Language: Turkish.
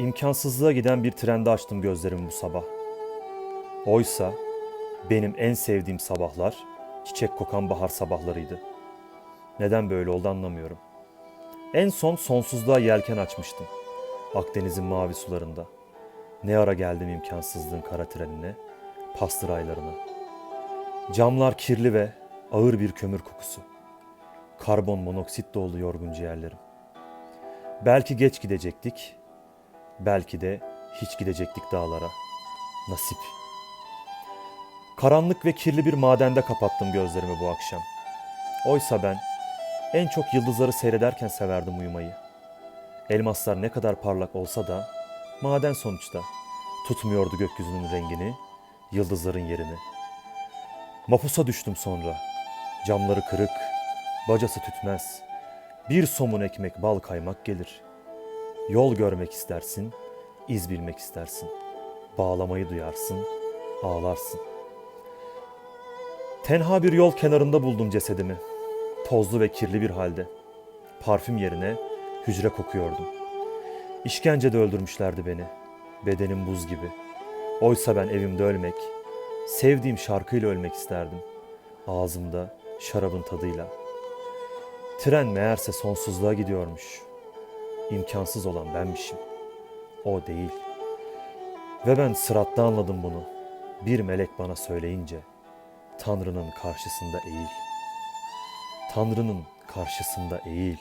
İmkansızlığa giden bir trende açtım gözlerimi bu sabah. Oysa benim en sevdiğim sabahlar çiçek kokan bahar sabahlarıydı. Neden böyle oldu anlamıyorum. En son sonsuzluğa yelken açmıştım. Akdeniz'in mavi sularında. Ne ara geldim imkansızlığın kara trenine, pastır aylarına. Camlar kirli ve ağır bir kömür kokusu. Karbon monoksit dolu yorgun ciğerlerim. Belki geç gidecektik, belki de hiç gidecektik dağlara. Nasip. Karanlık ve kirli bir madende kapattım gözlerimi bu akşam. Oysa ben en çok yıldızları seyrederken severdim uyumayı. Elmaslar ne kadar parlak olsa da maden sonuçta tutmuyordu gökyüzünün rengini, yıldızların yerini. Mapusa düştüm sonra. Camları kırık, bacası tütmez. Bir somun ekmek bal kaymak gelir. Yol görmek istersin, iz bilmek istersin. Bağlamayı duyarsın, ağlarsın. Tenha bir yol kenarında buldum cesedimi. Tozlu ve kirli bir halde. Parfüm yerine hücre kokuyordum. İşkencede öldürmüşlerdi beni. Bedenim buz gibi. Oysa ben evimde ölmek, sevdiğim şarkıyla ölmek isterdim. Ağzımda şarabın tadıyla. Tren meğerse sonsuzluğa gidiyormuş. İmkansız olan benmişim. O değil. Ve ben sıratta anladım bunu. Bir melek bana söyleyince Tanrı'nın karşısında eğil. Tanrı'nın karşısında eğil.